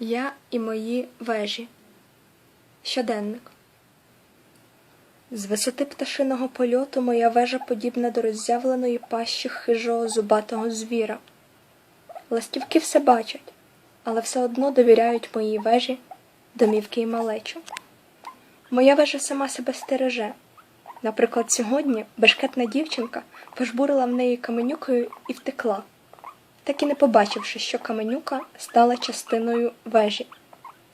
Я і мої вежі. Щоденник. З висоти пташиного польоту моя вежа подібна до роззявленої пащі хижого зубатого звіра. Ластівки все бачать, але все одно довіряють моїй вежі домівки й малечу. Моя вежа сама себе стереже. Наприклад, сьогодні бешкетна дівчинка пожбурила в неї каменюкою і втекла, так і не побачивши, що каменюка стала частиною вежі,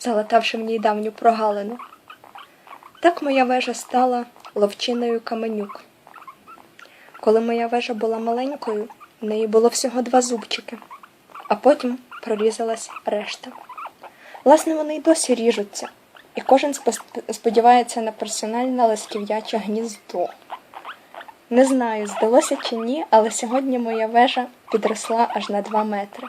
залатавши в ній давню прогалину. Так моя вежа стала ловчиною каменюк. Коли моя вежа була маленькою, в неї було всього два зубчики, а потім прорізалась решта. Власне, вони й досі ріжуться, і кожен сподівається на персональне лисків'яче гніздо. Не знаю, здалося чи ні, але сьогодні моя вежа підросла аж на два метри.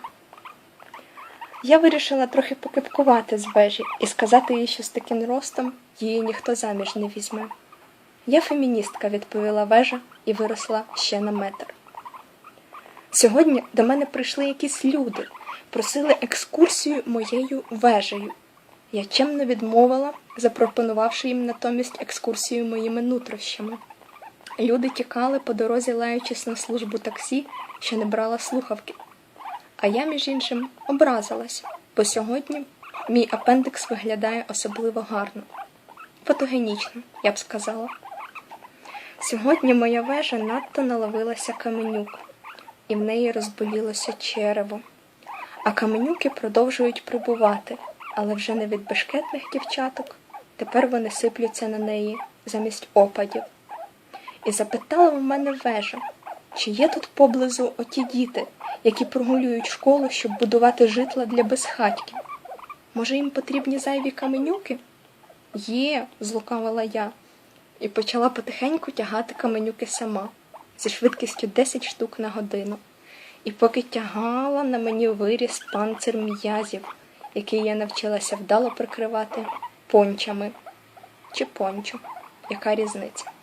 Я вирішила трохи покипкувати з вежі і сказати їй, що з таким ростом її ніхто заміж не візьме. Я феміністка, відповіла вежа і виросла ще на метр. Сьогодні до мене прийшли якісь люди, просили екскурсію моєю вежею. Я чемно відмовила, запропонувавши їм натомість екскурсію моїми нутрощами. Люди тікали по дорозі, лаючись на службу таксі, що не брала слухавки. А я, між іншим, образилась, бо сьогодні мій апендикс виглядає особливо гарно. Фотогенічно, я б сказала. Сьогодні моя вежа надто наловилася каменюк, і в неї розболілося черево. А каменюки продовжують прибувати, але вже не від бешкетних дівчаток, тепер вони сиплються на неї замість опадів. І запитала в мене вежа, чи є тут поблизу оті діти, які прогулюють школу, щоб будувати житла для безхатьків. Може, їм потрібні зайві каменюки? Є, злукавила я, і почала потихеньку тягати каменюки сама зі швидкістю 10 штук на годину. І поки тягала, на мені виріс панцир м'язів, який я навчилася вдало прикривати пончами чи пончо. Яка різниця?